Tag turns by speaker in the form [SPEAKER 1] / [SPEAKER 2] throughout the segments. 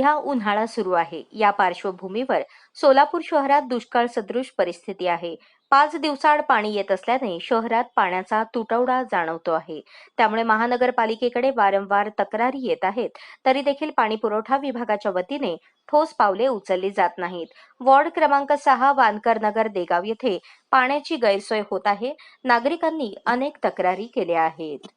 [SPEAKER 1] सध्या उन्हाळा सुरू आहे. या पार्श्वभूमीवर सोलापूर शहरात दुष्काळ सदृश परिस्थिती आहे. पाच दिवसाआड पाणी येत असल्याने शहरात पाण्याचा तुटवडा जाणवतो आहे. त्यामुळे महानगरपालिकेकडे वारंवार तक्रारी येत आहेत. तरी देखील पाणी पुरवठा विभागाच्या वतीने ठोस पावले उचलली जात नाहीत. वॉर्ड क्रमांक सहा वानकर नगर देगाव येथे पाण्याची गैरसोय होत आहे. नागरिकांनी अनेक तक्रारी केल्या आहेत.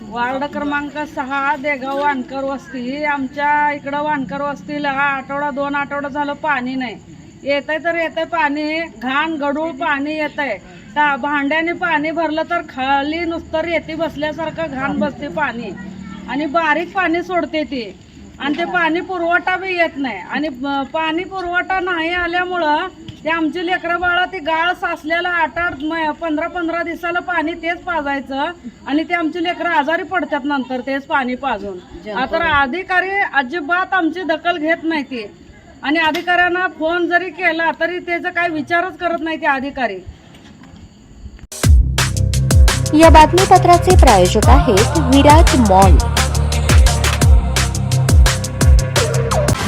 [SPEAKER 2] वार्ड क्रमांक सहा देगाव वानकर वस्ती. आमच्या इकडं वानकर वस्तीला आठवडा दोन आठवडा झालं पाणी नाही. येतंय तर येतंय पाणी घाण गडूळ पाणी येतंय. त्या भांड्याने पाणी भरलं तर खाली नुसतं रेती बसल्यासारखं घाण बसते पाणी. आणि बारीक पाणी सोडते ती. आणि ते पाणी पुरवठा बी येत नाही. आणि पाणी पुरवठा नाही आल्यामुळं ते आमची लेकरं बाळा ती गाळ साचलेलं आठ आठ म- पंधरा पंधरा दिवसाला पाणी तेच पाजायचं आणि ते आमची लेकरं आजारी पडतात नंतर तेच पाणी पाजून. आता अधिकारी अजिबात आमची दखल घेत नाही ती आणि अधिकाऱ्यांना फोन जरी केला तरी त्याचा काही विचारच करत नाही ते अधिकारी.
[SPEAKER 1] या बातमीपत्राचे प्रायोजक आहेत विराट मॉल.